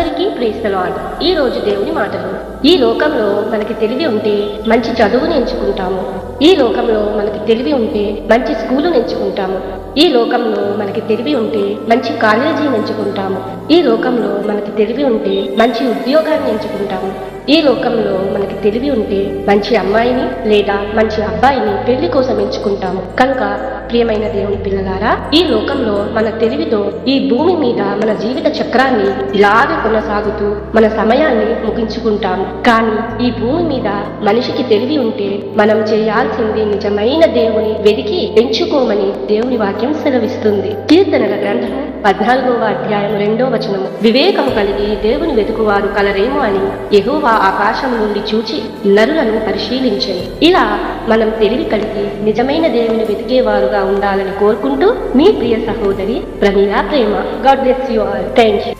అందరికీ ప్రేస్తలాడ్ ఈ రోజు దేవుని మాటలు. ఈ లోకంలో మనకి తెలివి ఉంటే మంచి చదువుని ఎంచుకుంటాము. ఈ లోకంలో మనకి తెలివి ఉంటే మంచి స్కూలుని ఎంచుకుంటాము. ఈ లోకంలో మనకి తెలివి ఉంటే మంచి కాలేజీని ఎంచుకుంటాము. ఈ లోకంలో మనకి తెలివి ఉంటే మంచి ఉద్యోగాన్ని ఎంచుకుంటాము. ఈ లోకంలో మనకి తెలివి ఉంటే మంచి అమ్మాయిని లేదా మంచి అబ్బాయిని పెళ్ళి కోసం ఎంచుకుంటాము. కనుక ప్రియమైన దేవుని పిల్లలారా ఈ లోకంలో మన తెలివితో ఈ భూమి మీద మన జీవిత చక్రాన్ని ఇలాగే కొనసాగుతూ మన సమయాన్ని ముగించుకుంటాము. కానీ ఈ భూమి మీద మనిషికి తెలివి ఉంటే మనం చేయాల్సింది నిజమైన దేవుని వెతికి ఎంచుకోమని దేవుని వాక్యం సెలవిస్తుంది. కీర్తనల గ్రంథం పద్నాలుగవ అధ్యాయం రెండో వచనము. వివేకము కలిగి దేవుని వెతుకువారు కలరేమో అని ఎగువ ఆకాశం నుండి చూచి నరులను పరిశీలించండి ఇలా మనం తెలివి కలిగి నిజమైన దేవుని వెతికేవారుగా ఉండాలని కోరుకుంటూ మీ ప్రియ సహోదరి Pramila Prema. God bless you all thank you